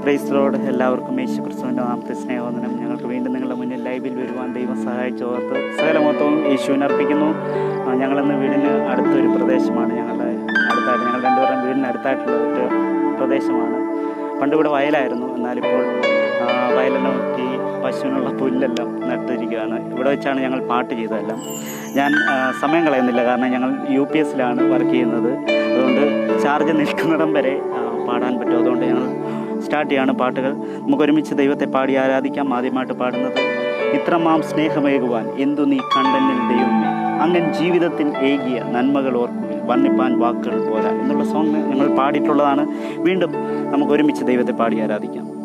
ക്രൈസ്തലോട് എല്ലാവർക്കും യേശു ക്രിസ്തുവിന്റെ നാമത്തെ സ്നേഹവന്ദനം. ഞങ്ങൾക്ക് വീണ്ടും നിങ്ങളുടെ മുന്നിൽ ലൈവിൽ വരുവാൻ ദൈവം സഹായിച്ചോർത്ത് സകല മൊത്തവും യേശുവിനെ അർപ്പിക്കുന്നു. ഞങ്ങളിന്ന് വീടിന് അടുത്തൊരു പ്രദേശമാണ്. ഞങ്ങളുടെ അടുത്തായിട്ട് ഞങ്ങൾ രണ്ടുപേരും വീടിന് അടുത്തായിട്ടുള്ള ഒരു പ്രദേശമാണ്. പണ്ട് ഇവിടെ വയലായിരുന്നു. എന്നാലിപ്പോൾ വയലെല്ലാം ഈ പശുവിനുള്ള പുല്ലെല്ലാം നട്ടിരിക്കുകയാണ്. ഇവിടെ വെച്ചാണ് ഞങ്ങൾ പാട്ട് ചെയ്തതെല്ലാം. ഞാൻ സമയം കളയുന്നില്ല. കാരണം ഞങ്ങൾ യു പി എസിലാണ് വർക്ക് ചെയ്യുന്നത്. അതുകൊണ്ട് ചാർജ് നിൽക്കുന്നിടം വരെ പാടാൻ പറ്റും. അതുകൊണ്ട് ഞങ്ങൾ സ്റ്റാർട്ട് ചെയ്യാണ് പാട്ടുകൾ. നമുക്ക് ഒരുമിച്ച് ദൈവത്തെ പാടി ആരാധിക്കാം ആദ്യമായിട്ട് പാടുന്നത്. ഇത്രമാം സ്നേഹമേകുവാൻ എന്തു നീ കണ്ടെന്നിൽ ദൈവമേ? അങ്ങൻ ജീവിതത്തിൽ ഏകിയ നന്മകൾ ഓർക്കുവിൽ വർണിപ്പാൻ വാക്കുകൾ പോരാ. എന്നുള്ള സോങ് ഞങ്ങൾ പാടിയിട്ടുള്ളതാണ്. വീണ്ടും നമുക്ക് ഒരുമിച്ച് ദൈവത്തെ പാടി ആരാധിക്കാം.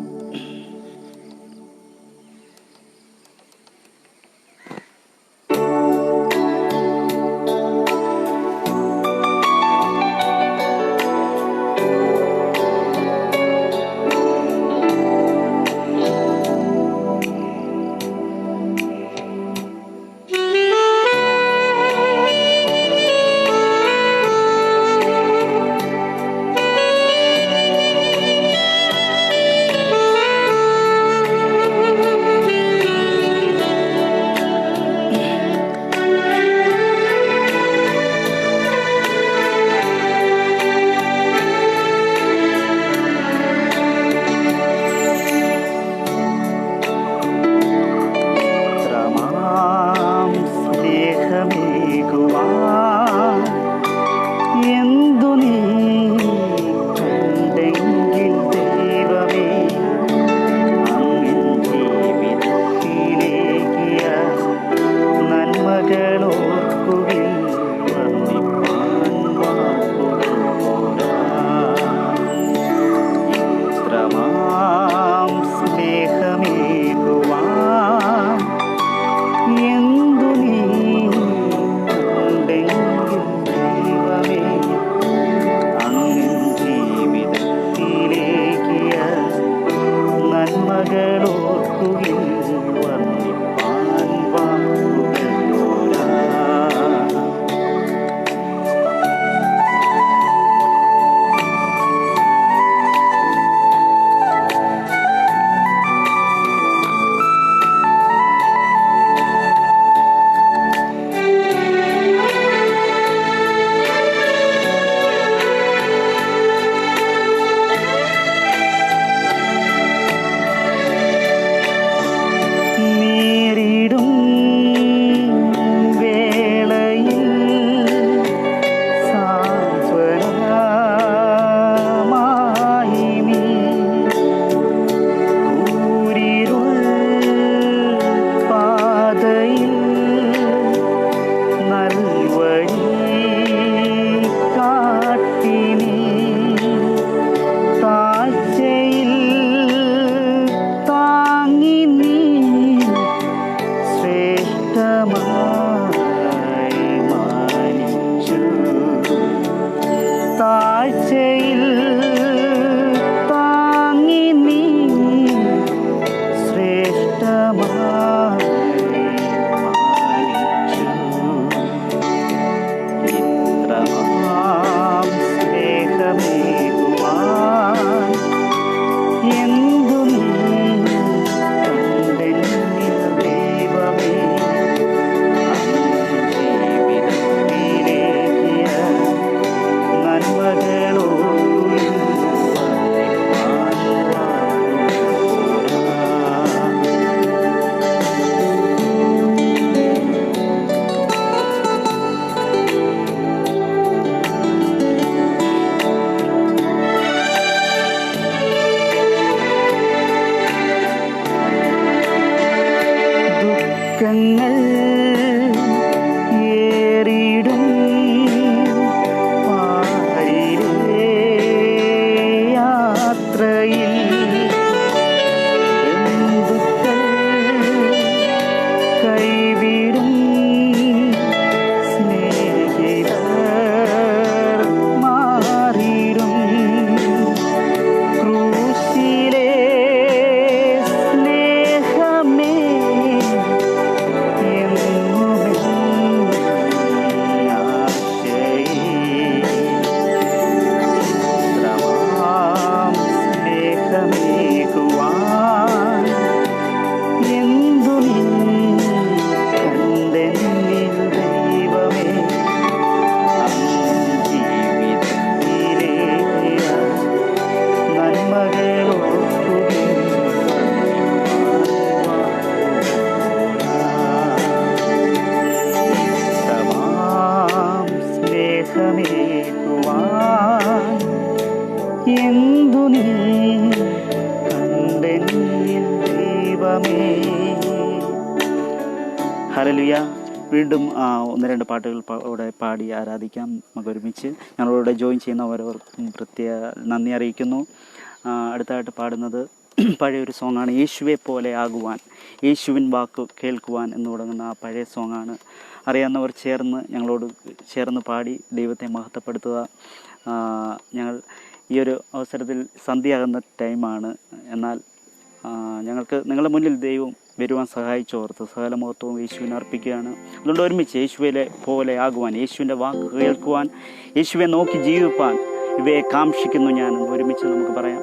എന്തു നീ കണ്ടെനിയിൽ ദൈവമേ. ഹലലുയ വീണ്ടും ഒന്ന് രണ്ട് പാട്ടുകൾ ഇവിടെ പാടി ആരാധിക്കാം. നമുക്ക് ഒരുമിച്ച് ഞങ്ങളോട് ജോയിൻ ചെയ്യുന്ന ഓരോർക്കും പ്രത്യേക നന്ദി അറിയിക്കുന്നു. അടുത്തായിട്ട് പാടുന്നത് പഴയൊരു സോങ്ങാണ് യേശുവെ പോലെ ആകുവാൻ യേശുവിൻ വാക്ക് കേൾക്കുവാൻ എന്ന് തുടങ്ങുന്ന ആ പഴയ സോങ്ങാണ് അറിയാവുന്നവർ ചേർന്ന് ഞങ്ങളോട് ചേർന്ന് പാടി ദൈവത്തെ മഹത്വപ്പെടുത്തുക. ഞങ്ങൾ ഈ ഒരു അവസരത്തിൽ സന്ധ്യയാകുന്ന ടൈമാണ്. എന്നാൽ ഞങ്ങൾക്ക് നിങ്ങളുടെ മുന്നിൽ ദൈവം വരുവാൻ സഹായിച്ചോർത്ത് സകല മഹത്വവും യേശുവിനെ അർപ്പിക്കുകയാണ്. അതുകൊണ്ട് ഒരുമിച്ച് യേശുവിലെ പോലെ ആകുവാൻ യേശുവിന്റെ വാക്ക് കേൾക്കുവാൻ യേശുവിനെ നോക്കി ജീവിപ്പാൻ ഇവയെ കാക്ഷിക്കുന്നു ഞാൻ ഒരുമിച്ച് നമുക്ക് പറയാം.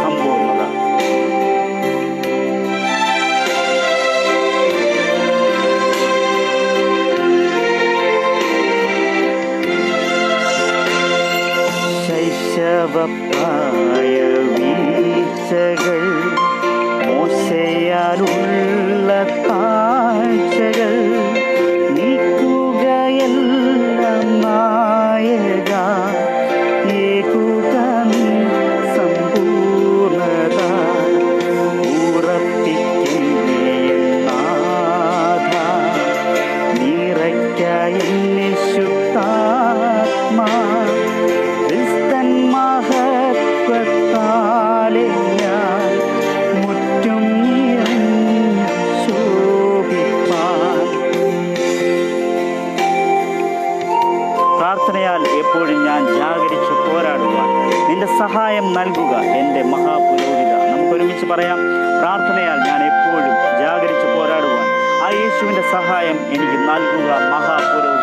ശൈശവപ്രായ വീഴ്ചകൾ പ്രാർത്ഥനയാൽ എപ്പോഴും ഞാൻ ജാഗരിച്ച് പോരാടുക നിന്റെ സഹായം നൽകുക എന്റെ മഹാപുരോഹിത. നമുക്കൊരുമിച്ച് പറയാം പ്രാർത്ഥനയാൽ ഞാൻ എപ്പോഴും ജാഗരിച്ച് പോരാടുവാൻ. ആ യേശുവിന്റെ സഹായം എനിക്ക് നൽകുക മഹാപുരോഹിത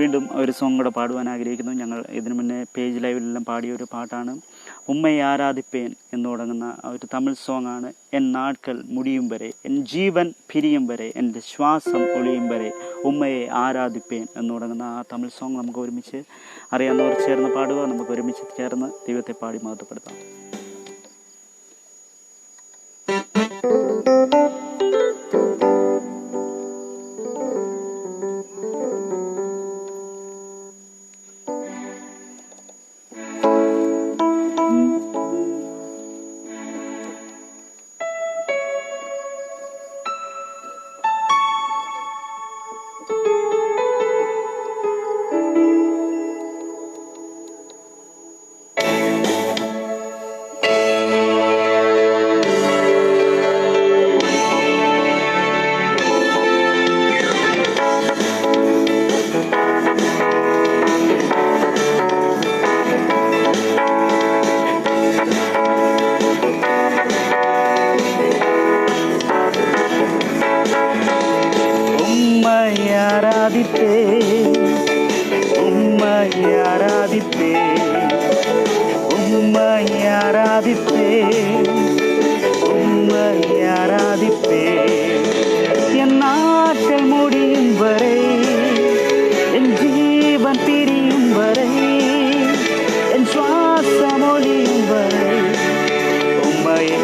വീണ്ടും ഒരു സോങ് കൂടെ പാടുവാൻ ആഗ്രഹിക്കുന്നു. ഞങ്ങൾ ഇതിനു മുന്നേ പേജ് ലൈവിലെല്ലാം പാടിയ ഒരു പാട്ടാണ്. ഉമ്മയെ ആരാധിപ്പേൻ എന്ന് തുടങ്ങുന്ന ഒരു തമിഴ് സോങ് ആണ്. എൻ നാട്കൾ മുടിയും വരെ എൻ ജീവൻ പിരിയും വരെ എന്റെ ശ്വാസം ഒളിയും വരെ ഉമ്മയെ ആരാധിപ്പേൻ എന്ന് തുടങ്ങുന്ന ആ തമിഴ് സോങ് നമുക്ക് ഒരുമിച്ച് അറിയാവുന്നവർ ചേർന്ന് പാടുക. നമുക്ക് ഒരുമിച്ച് ചേർന്ന് ദൈവത്തെ പാടി മഹത്വപ്പെടുത്താം. ஆராதிப்பேன். உண்மை ஆராதிப்பேன் என் நாட்கள் முடியும் வரை என் ஜீவன் பிரியும் வரை என் சுவாசம் ஒளியும் வரை உண்மையே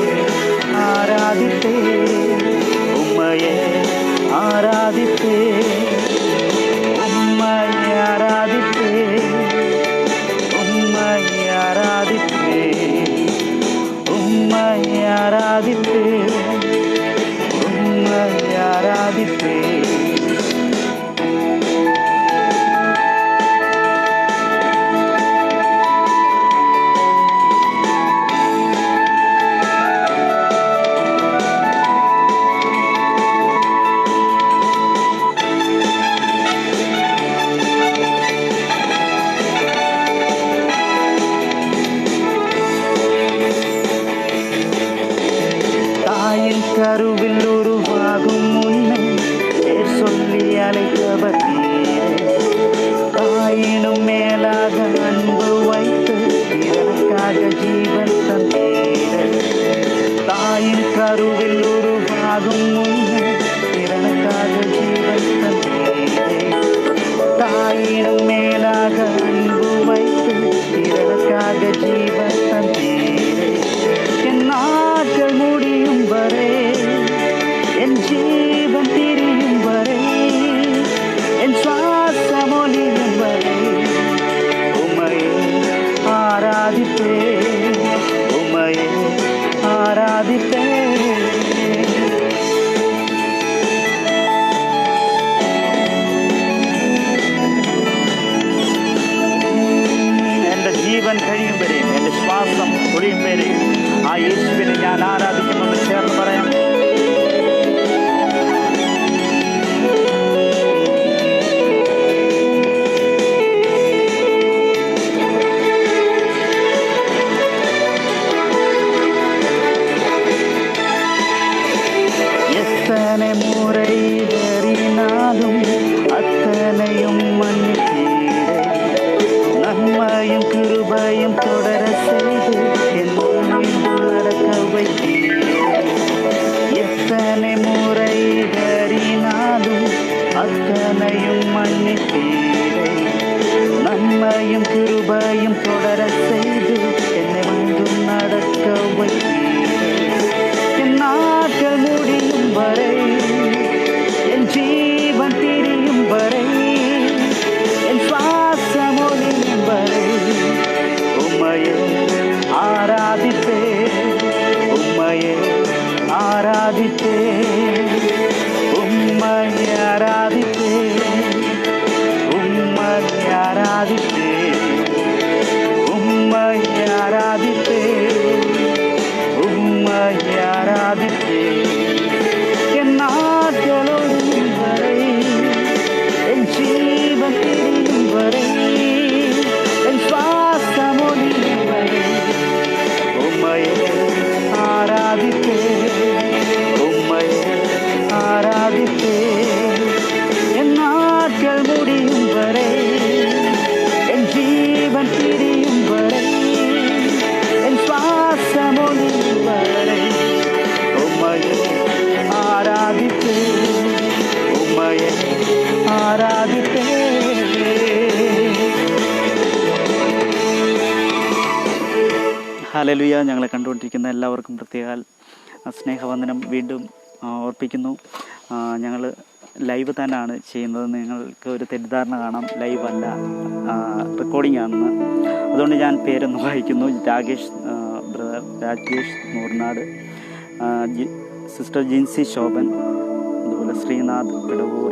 தொடர സ്നേഹവന്ദനം വീണ്ടും ഓർപ്പിക്കുന്നു. ഞങ്ങൾ ലൈവ് തന്നെയാണ് ചെയ്യുന്നത് നിങ്ങൾക്ക് ഒരു തെറ്റിദ്ധാരണ കാണാം. ലൈവ് അല്ല റെക്കോർഡിംഗ് ആണെന്ന്. അതുകൊണ്ട് ഞാൻ പേരൊന്ന് വായിക്കുന്നു. രാകേഷ് ബ്രദർ രാജേഷ് നൂർനാട് സിസ്റ്റർ ജിൻസി ശോഭൻ അതുപോലെ ശ്രീനാഥ് പിടവൂർ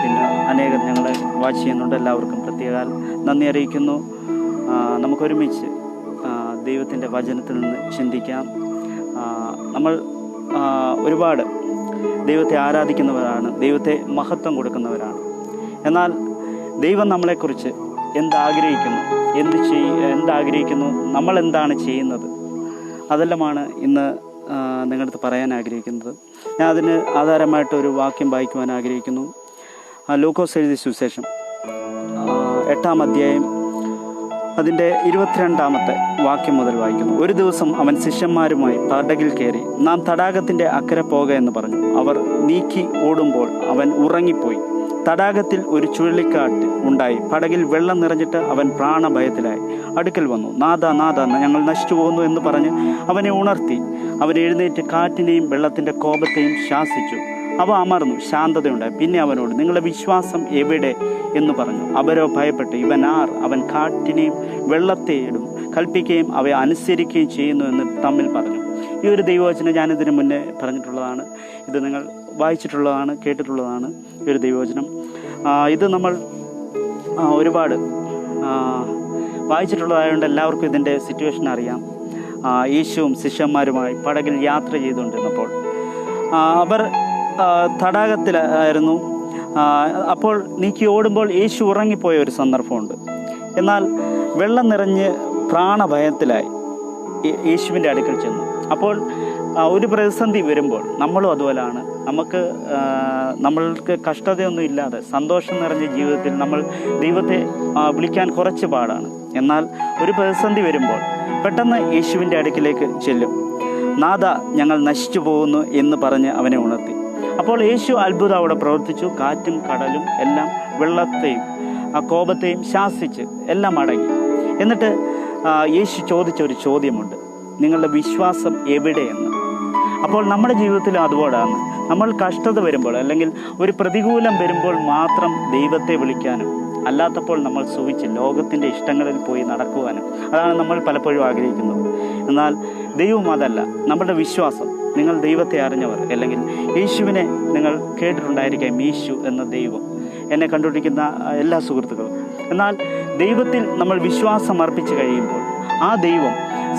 പിന്നെ അനേകം ഞങ്ങളെ വാച്ച് ചെയ്യുന്നുണ്ട്. എല്ലാവർക്കും പ്രത്യേക നന്ദി അറിയിക്കുന്നു. നമുക്കൊരുമിച്ച് ദൈവത്തിന്റെ വചനത്തിൽ നിന്ന് ചിന്തിക്കാം. നമ്മൾ ഒരുപാട് ദൈവത്തെ ആരാധിക്കുന്നവരാണ് ദൈവത്തെ മഹത്വം കൊടുക്കുന്നവരാണ്. എന്നാൽ ദൈവം നമ്മളെക്കുറിച്ച് എന്താഗ്രഹിക്കുന്നു എന്ത് ചെയ് എന്താഗ്രഹിക്കുന്നു നമ്മൾ എന്താണ് ചെയ്യുന്നത് അതെല്ലാമാണ് ഇന്ന് നിങ്ങളുടെ അടുത്ത് പറയാൻ ആഗ്രഹിക്കുന്നത്. ഞാൻ അതിന് ആധാരമായിട്ട് ഒരു വാക്യം വായിക്കുവാൻ ആഗ്രഹിക്കുന്നു. ലൂക്കോസ് എഴുതിയ സുവിശേഷം എട്ടാം അധ്യായം അതിന്റെ ഇരുപത്തിരണ്ടാമത്തെ വാക്യം മുതൽ വായിക്കുന്നു. ഒരു ദിവസം അവൻ ശിഷ്യന്മാരുമായി പടകിൽ കയറി നാം തടാകത്തിന്റെ അക്കരെ പോക എന്ന് പറഞ്ഞു. അവർ നീക്കി ഓടുമ്പോൾ അവൻ ഉറങ്ങിപ്പോയി. തടാകത്തിൽ ഒരു ചുഴലിക്കാറ്റ് ഉണ്ടായി. പടകിൽ വെള്ളം നിറഞ്ഞിട്ട് അവൻ പ്രാണഭയത്തിലായി. അടുക്കൽ വന്നു നാദ നാദ ഞങ്ങൾ നശിച്ചു പോകുന്നു എന്ന് പറഞ്ഞ് അവനെ ഉണർത്തി. അവൻ എഴുന്നേറ്റ് കാറ്റിനെയും വെള്ളത്തിന്റെ കോപത്തെയും ശാസിച്ചു. അവ അമർന്നു ശാന്തതയുണ്ടായി. പിന്നെ അവനോട് നിങ്ങളുടെ വിശ്വാസം എവിടെ? എന്ന് പറഞ്ഞു. അവരോ ഭയപ്പെട്ടു ഇവൻ ആർ? അവൻ കാട്ടിനെയും വെള്ളത്തെയിടും കൽപ്പിക്കുകയും അവയെ അനുസരിക്കുകയും ചെയ്യുന്നു എന്ന് തമ്മിൽ പറഞ്ഞു. ഈ ഒരു ദൈവവചനം ഞാനിതിന് മുന്നേ പറഞ്ഞിട്ടുള്ളതാണ്. ഇത് നിങ്ങൾ വായിച്ചിട്ടുള്ളതാണ് കേട്ടിട്ടുള്ളതാണ് ഈ ഒരു ദൈവവചനം. ഇത് നമ്മൾ ഒരുപാട് വായിച്ചിട്ടുള്ളതായതുകൊണ്ട് എല്ലാവർക്കും ഇതിന്റെ സിറ്റുവേഷൻ അറിയാം. യേശുവും ശിഷ്യന്മാരുമായി പടകിൽ യാത്ര ചെയ്തുകൊണ്ടിരുന്നപ്പോൾ അവർ തടാകത്തിലായിരുന്നു അപ്പോൾ നീക്കി ഓടുമ്പോൾ യേശു ഉറങ്ങിപ്പോയ ഒരു സന്ദർഭമുണ്ട്. എന്നാൽ വെള്ളം നിറഞ്ഞ് പ്രാണഭയത്തിലായി യേശുവിന്റെ അടുക്കൽ ചെന്നു. അപ്പോൾ ഒരു പ്രതിസന്ധി വരുമ്പോൾ നമ്മളും അതുപോലാണ്. നമുക്ക് നമ്മൾക്ക് കഷ്ടതയൊന്നും ഇല്ലാതെ സന്തോഷം നിറഞ്ഞ ജീവിതത്തിൽ നമ്മൾ ദൈവത്തെ വിളിക്കാൻ കുറച്ച് പാടാണ്. എന്നാൽ ഒരു പ്രതിസന്ധി വരുമ്പോൾ പെട്ടെന്ന് യേശുവിന്റെ അടുക്കിലേക്ക് ചെല്ലും. നാഥ ഞങ്ങൾ നശിച്ചു പോകുന്നു എന്ന് പറഞ്ഞ് അവനെ ഉണർത്തി. അപ്പോൾ യേശു അത്ഭുതം അവിടെ പ്രവർത്തിച്ചു. കാറ്റും കടലും എല്ലാം വെള്ളത്തെയും ആ കോപത്തെയും ശാസിച്ച് എല്ലാം അടങ്ങി. എന്നിട്ട് യേശു ചോദിച്ച ഒരു ചോദ്യമുണ്ട്. നിങ്ങളുടെ വിശ്വാസം എവിടെയെന്ന്? അപ്പോൾ നമ്മുടെ ജീവിതത്തിൽ അതുപോലാണ്. നമ്മൾ കഷ്ടത വരുമ്പോൾ അല്ലെങ്കിൽ ഒരു പ്രതികൂലം വരുമ്പോൾ മാത്രം ദൈവത്തെ വിളിക്കാനും അല്ലാത്തപ്പോൾ നമ്മൾ സുഖിച്ച് ലോകത്തിന്റെ ഇഷ്ടങ്ങളിൽ പോയി നടക്കുവാനും അതാണ് നമ്മൾ പലപ്പോഴും ആഗ്രഹിക്കുന്നത്. എന്നാൽ ദൈവം അതല്ല. നമ്മുടെ വിശ്വാസം നിങ്ങൾ ദൈവത്തെ അറിഞ്ഞവർ അല്ലെങ്കിൽ യേശുവിനെ നിങ്ങൾ കേട്ടിട്ടുണ്ടായിരിക്കാം യേശു എന്ന ദൈവം എന്നെ കണ്ടുപിടിക്കുന്ന എല്ലാ സുഹൃത്തുക്കളും. എന്നാൽ ദൈവത്തിൽ നമ്മൾ വിശ്വാസം അർപ്പിച്ച് കഴിയുമ്പോൾ ആ ദൈവം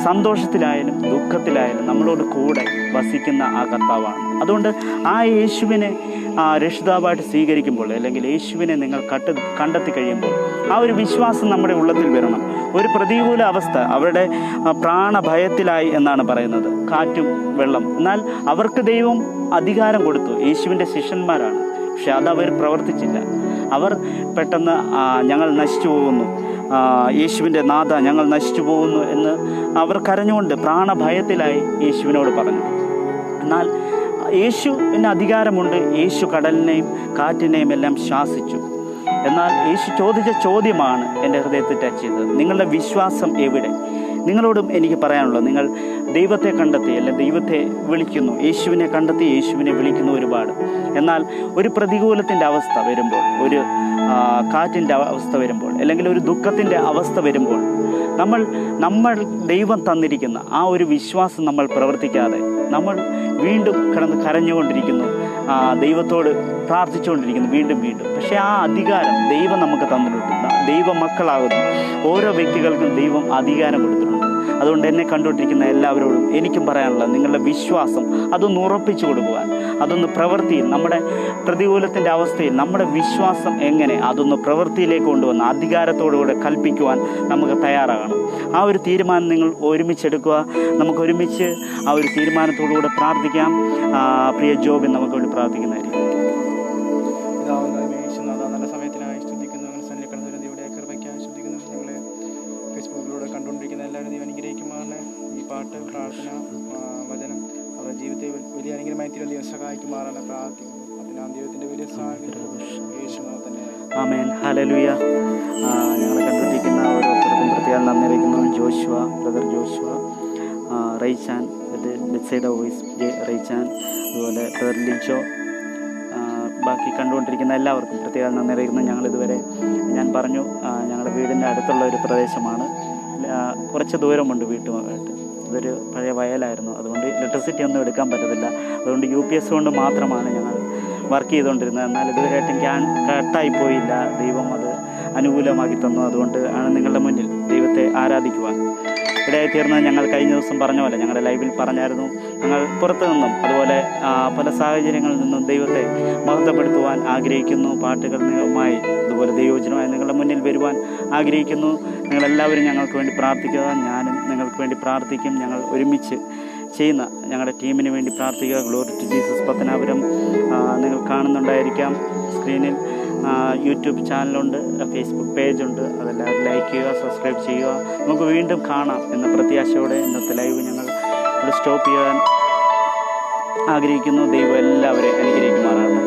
സന്തോഷത്തിലായാലും ദുഃഖത്തിലായാലും നമ്മളോട് കൂടെ വസിക്കുന്ന ആ കർത്താവാണ്. അതുകൊണ്ട് ആ യേശുവിനെ രക്ഷിതാവായിട്ട് സ്വീകരിക്കുമ്പോൾ അല്ലെങ്കിൽ യേശുവിനെ നിങ്ങൾ കട്ട് കണ്ടെത്തി കഴിയുമ്പോൾ ആ ഒരു വിശ്വാസം നമ്മുടെ ഉള്ളത്തിൽ വരണം. ഒരു പ്രതികൂല അവസ്ഥ അവരുടെ പ്രാണഭയത്തിലായി എന്നാണ് പറയുന്നത്. കാറ്റും വെള്ളം. എന്നാൽ അവർക്ക് ദൈവം അധികാരം കൊടുത്തു. യേശുവിന്റെ ശിഷ്യന്മാരാണ്. പക്ഷെ അവർ പ്രവർത്തിച്ചില്ല. അവർ പെട്ടെന്ന് ഞങ്ങൾ നശിച്ചു പോകുന്നു. യേശുവിന്റെ നാഥ ഞങ്ങൾ നശിച്ചു പോകുന്നു എന്ന് അവർ കരഞ്ഞുകൊണ്ട് പ്രാണഭയത്തിലായി യേശുവിനോട് പറഞ്ഞു. എന്നാൽ യേശുവിന് അധികാരമുണ്ട്. യേശു കടലിനെയും കാറ്റിനെയും എല്ലാം ശാസിച്ചു. എന്നാൽ യേശു ചോദിച്ച ചോദ്യമാണ് എന്റെ ഹൃദയത്തിൽ ടച്ച് ചെയ്തത്. നിങ്ങളുടെ വിശ്വാസം എവിടെ? നിങ്ങളോടും എനിക്ക് പറയാനുള്ളത് നിങ്ങൾ ദൈവത്തെ കണ്ടെത്തി അല്ലെ ദൈവത്തെ വിളിക്കുന്നു യേശുവിനെ കണ്ടെത്തി യേശുവിനെ വിളിക്കുന്നു ഒരുപാട്. എന്നാൽ ഒരു പ്രതികൂലത്തിന്റെ അവസ്ഥ വരുമ്പോൾ ഒരു കാറ്റിന്റെ അവസ്ഥ വരുമ്പോൾ അല്ലെങ്കിൽ ഒരു ദുഃഖത്തിന്റെ അവസ്ഥ വരുമ്പോൾ നമ്മൾ നമ്മൾ ദൈവം തന്നിരിക്കുന്ന ആ ഒരു വിശ്വാസം നമ്മൾ പ്രവർത്തിക്കാതെ നമ്മൾ വീണ്ടും കിടന്ന് കരഞ്ഞുകൊണ്ടിരിക്കുന്നു ദൈവത്തോട് പ്രാർത്ഥിച്ചുകൊണ്ടിരിക്കുന്നു വീണ്ടും വീണ്ടും. പക്ഷേ ആ അധികാരം ദൈവം നമുക്ക് തന്നിട്ടുണ്ട്. ദൈവ മക്കളാകുന്നു ഓരോ വ്യക്തികൾക്കും ദൈവം അധികാരം കൊടുത്തിട്ടുണ്ട്. അതുകൊണ്ട് എന്നെ കണ്ടുകൊണ്ടിരിക്കുന്ന എല്ലാവരോടും എനിക്കും പറയാനുള്ള നിങ്ങളുടെ വിശ്വാസം അതൊന്ന് ഉറപ്പിച്ചു കൊടുക്കുവാൻ. അതൊന്ന് പ്രവൃത്തിയിൽ നമ്മുടെ പ്രതികൂലത്തിന്റെ അവസ്ഥയിൽ നമ്മുടെ വിശ്വാസം എങ്ങനെ അതൊന്ന് പ്രവൃത്തിയിലേക്ക് കൊണ്ടുവന്ന് അധികാരത്തോടുകൂടെ കൽപ്പിക്കുവാൻ നമുക്ക് തയ്യാറാകണം. ആ ഒരു തീരുമാനം നിങ്ങൾ ഒരുമിച്ചെടുക്കുക. നമുക്ക് ഒരുമിച്ച് ആ ഒരു തീരുമാനത്തോടുകൂടെ പ്രാർത്ഥിക്കാം. പ്രിയ ജോബിൻ നമുക്ക് വേണ്ടി പ്രാർത്ഥിക്കുന്നതായിരിക്കും. ആ, വചനം. അവരുടെ ജീവിതത്തെ വലിയ അനുഗ്രഹമായി തീരുവാൻ ദൈവം സഹായിക്കുമാറാണ് പ്രാർത്ഥിക്കുന്നു. അതിനാൽ ദൈവത്തിന്റെ വലിയ സഹായം യേശുനാഥ തന്നെ. ആമേൻ. ഹലലുയ ഞങ്ങളെ കണ്ടുപിടിക്കുന്ന ഓരോരുത്തർക്കും പ്രത്യേകം നന്ദി അറിയിക്കുന്നു. ജോഷുവ ബ്രദർ ജോഷുവ റൈച്ചാൻ ലിസൈഡ വോയിസ് റൈച്ചാൻ അതുപോലെ ബ്രദർ ലിജോ ബാക്കി കണ്ടുകൊണ്ടിരിക്കുന്ന എല്ലാവർക്കും പ്രത്യേകം നന്ദി അറിയിക്കുന്നു. ഞങ്ങളിതുവരെ ഞാൻ പറഞ്ഞു ഞങ്ങളുടെ വീടിന്റെ അടുത്തുള്ള ഒരു പ്രദേശമാണ്. കുറച്ച് ദൂരമുണ്ട് വീട്ടുമായിട്ട്. ഇതൊരു പഴയ വയലായിരുന്നു. അതുകൊണ്ട് ഇലക്ട്രിസിറ്റി ഒന്നും എടുക്കാൻ പറ്റത്തില്ല. അതുകൊണ്ട് യു പി എസ് കൊണ്ട് മാത്രമാണ് ഞങ്ങൾ വർക്ക് ചെയ്തുകൊണ്ടിരുന്നത്. എന്നാൽ ഇതുവരെയായിട്ടും ക്യാൻ കട്ടായി പോയില്ല. ദൈവം അത് അനുകൂലമാക്കി തന്നു. അതുകൊണ്ട് ആണ് നിങ്ങളുടെ മുന്നിൽ ദൈവത്തെ ആരാധിക്കുവാൻ ഇടയായി തീർന്നത് ഞങ്ങൾ കഴിഞ്ഞ ദിവസം പറഞ്ഞ പോലെ ഞങ്ങളുടെ ലൈവിൽ പറഞ്ഞായിരുന്നു. ഞങ്ങൾ പുറത്തു നിന്നും അതുപോലെ പല സാഹചര്യങ്ങളിൽ നിന്നും ദൈവത്തെ മഹത്വപ്പെടുത്തുവാൻ ആഗ്രഹിക്കുന്നു. പാട്ടുകളുമായി അതുപോലെ ദൈവോചനമായി നിങ്ങളുടെ മുന്നിൽ വരുവാൻ ആഗ്രഹിക്കുന്നു. നിങ്ങളെല്ലാവരും ഞങ്ങൾക്ക് വേണ്ടി പ്രാർത്ഥിക്കുക. ഞാനും നിങ്ങൾക്ക് വേണ്ടി പ്രാർത്ഥിക്കും. ഞങ്ങൾ ഒരുമിച്ച് ചെയ്യുന്ന ഞങ്ങളുടെ ടീമിന് വേണ്ടി പ്രാർത്ഥിക്കുക. ഗ്ലോറി ടു ജീസസ് പത്തനാപുരം നിങ്ങൾ കാണുന്നുണ്ടായിരിക്കാം സ്ക്രീനിൽ. യൂട്യൂബ് ചാനലുണ്ട് ഫേസ്ബുക്ക് പേജുണ്ട്. അതെല്ലാം ലൈക്ക് ചെയ്യുക സബ്സ്ക്രൈബ് ചെയ്യുക. നമുക്ക് വീണ്ടും കാണാം എന്ന പ്രത്യാശയോടെ ഇന്നത്തെ ലൈവ് ഞങ്ങൾ സ്റ്റോപ്പ് ചെയ്യാൻ ആഗ്രഹിക്കുന്നു. ദൈവം എല്ലാവരെയും അനുഗ്രഹിക്കുമാറാണ്